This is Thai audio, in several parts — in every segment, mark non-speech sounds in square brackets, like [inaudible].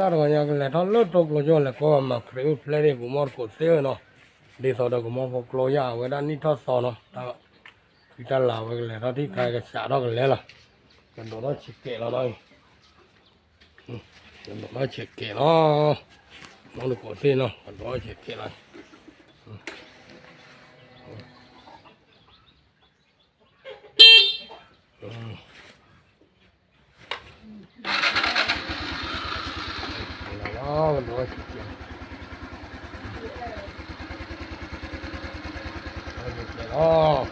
จารย์ก็ยังเลยท่านเล่าตกลงจนแล้วก็มาครีวเพลงกูมอร์กเซีเนาะดีสอดกูมอร์กโลยาเวลานี้ท่านสอนเนาะท่านที่ท่านเล่าไปเลยท่านที่ใครก็ชาดอกเลยล่ะกันโดนฉีกเกล้าหนยกันโดนฉีกเกล้ามอร์กโคลเีเนาะกันโดนฉีกเกล้า oh, lógico. Ó.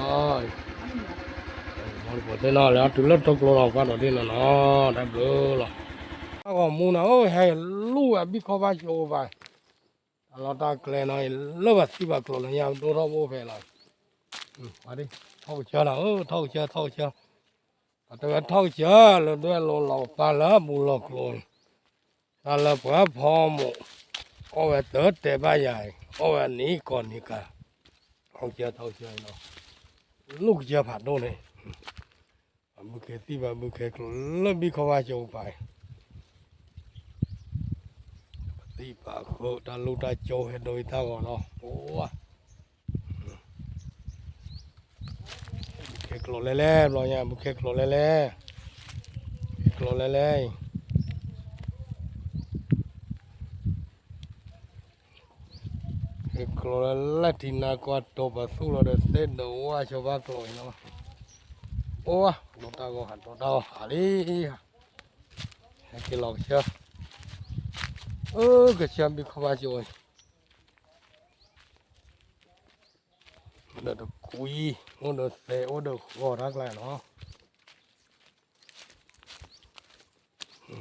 Rồi. Một bộ tên là đã trứng lớp trong lò qua đầu tiên là nó đã bơ là. Còn mua nào hay lúa à bị khó vay chỗ vay. Là ta kề này lớp à xí bạc lò này nhau đồ ra mua về là. Ừ, qua đi. thâu chờ nào, ừ, thâu chờ, thâu chờ. ตัวท้องเชื้อแล้วด้วยเราเราตาละมูลกลนตาละเพื่อพอหมกเอาวเติร์ดแตบ้าใหญ่เอาว้นี้ก่อนนี่กะท้องเชื้อท้องเชื้อเนาะลูกเชื้อผัดนโน่นเลยมือเคที่มามือเคกลนแล้วมีขาว่าจะไปที่ปากโคตาลูกตาโจเห็นโดยท่าก่อนเนาะโอ้ข็กโลแล้วๆรอยามบุเข็กโลแล่ๆเล็กโลแล่ๆเอกโลลัตินากว่าตบสู้เราเส้นเดวชาวบ้านตัวเนาะโอ้ลงตากหันตัวดาวหาลีเฮ้กิลอกเชียเออกระเชียมีขวาจอยเด็ด ui 오늘 내 오늘 lại nó ừ.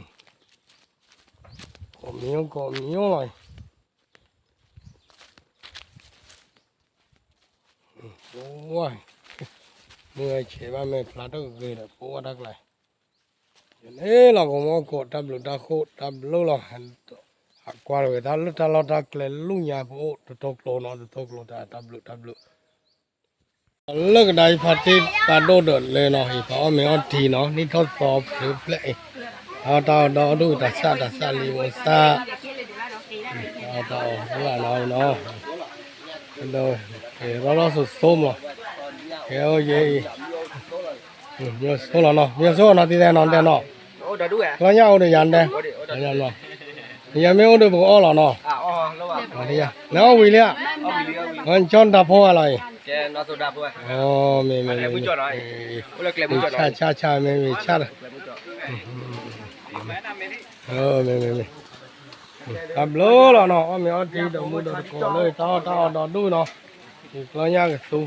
có miếu có miếu này ôi mưa chỉ ba mẹ phá được người đã cố đắc lại thế là có mong cột đâm lụt đa khô đâm lâu là hẳn qua rồi ta lúc ta lo đắc lại lúc nhà bố tụt tụt lô nó tụt tụt lô ta đâm lụt đâm lụt လက်ကတိုင်းဖတ်တိပါတော့တော့လဲနော်ဟိပါမင်းအဒီနော်နိထောသောဘလူးပလေးအော်တော်တော်တို့တဆတဆလီဝစာအော်တော်ဟိုလာနော်တော့ခေရောလို့ဆိုသုံးမခေရောရေးမြေဆိုလာနော်မြေဆိုနော်တည်တယ်နော်တဲ့နော်ဟုတ်တယ်တို့ရခဏရအောင်ရန်တယ်ရန်နော်ရမေတို့ဘောအော်လာနော်အော်လောက်ပါမလေးရနော်ဝီလေးကဟန်ချွန်တာဖောလာရင်ကဲနော်ဆိုတာဘွယ်အော်မင်းမင်းလေမကြော်တော့ဟိုလေကလေမကြော်တော့ချာချာချာမင်းမင်းချာလာအော်မင်းမင်းမင်းအဘလို့တော့နော်အမေအတီးတော့မတော့ကောလေတော့တော့တော့တို့နော်ဒီကလညကသူ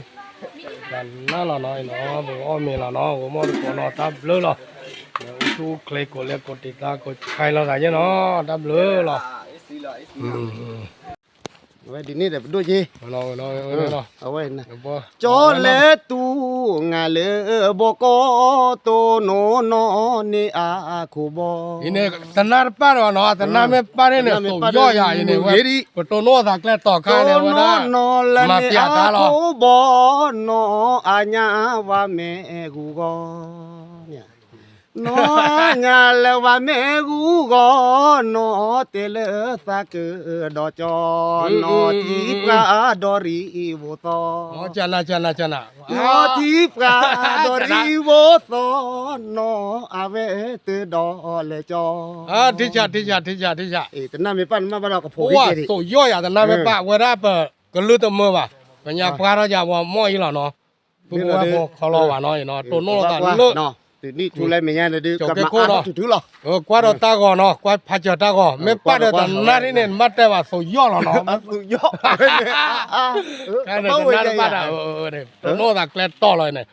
လာလာလာနော်ဘောအမေလာနော်ဘောမတော့ကောနော်တပ်လို့လားသူကလေကိုလေကိုတီတာကိုခိုင်လာကြရနော်တပ်လို့လားအစ်စီလားအစ်စီเอาไว้ดินนี่เดี๋ยวด้วยจีเอรอเอรอเอาไว้นะจอเลตูงาเลบกโตโนโนนีอาคูบอินเนตนาปาร์วะเนาะตนาเมปาร์เนี่ยโตย่อยอินเนวะโตโนสักเล่ต่อข้าเนี่ยวะนะมาเปีาลอคูบโนอาญาวะเมกูกนองานแล้วว่าแม่กูก็นอเตลสะเกอดอจอนอทีปลาดอรีโวตออ๋อจันลาจันลาจันลานอทีปลาดอรีโวตอนออาเวเตดอเลจออาทิชาทิชาทิชาทิชาเอแต่นาไม่ปั้นมาบ้านเราก็บผมว่าโตย่อยอ่ะต่นาไม่ปั้นเวลาเปิดก็รือตัวมือว่ะปัญญาพาะราจาว่าม่อยหรอเนาะตัวเขารอว่าน้อยเนาะตัวโน่ตาเลิศนี่ทุเมียนไมยันเดู๋กับมาอ่ะถือหรอเออกวาดตากอนอควาดพัชตากอไม่ปัดตานารินเนี่ยมาแต่ว่าสุดยอหรอเนาะสุดยอแค่้นนั่นปัดอ่ะเออเนี่ยตัวโน้ตักแ้วต่อเลยเนี่ย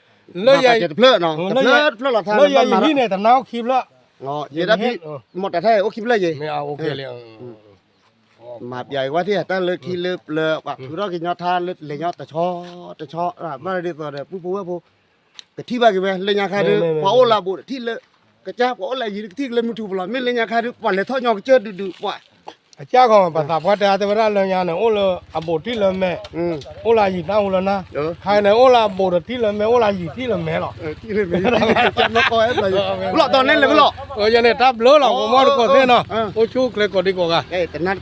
โลย ใหญ่จะเพลาะเนาะเพลาะเหลอดทานเลยหญ่ที่เนี่ยแต่น้าคิบละอ๋อเย็ดพี่หโดแต่แท้โอ้คิบเลยยี่ไม่เอาโอเคเลยหมาใหญ่ว่าที่ตั้งเลือกที่เลือกเลือกแบบคือเรากินยอดทานเลือกเลยยอดแต่ชอแต่ชอแบบไม่ได้ต่อเนี่ยผู้ผู้ว่าผู้ cái thi ba cái về lên nhà khai được bảo là bộ thi là cái cha bảo là gì được thi lên một chục là mình lên nhà khai được quản lý thôi nhau cái chơi được được cái cha còn bà tập qua đây thì ra lên nhà này ô là à bộ thi lên mẹ ừ. ô là gì nào là na ừ. hai này ô là bộ được thi lên mẹ ô là gì thi lên mẹ rồi, ừ, thi lên mẹ [laughs] nó coi hết rồi lọ toàn lên là cái lọ ở nhà này tháp lỡ lọ của mua được còn thế nào ờ. ô chú cái còn đi còn cả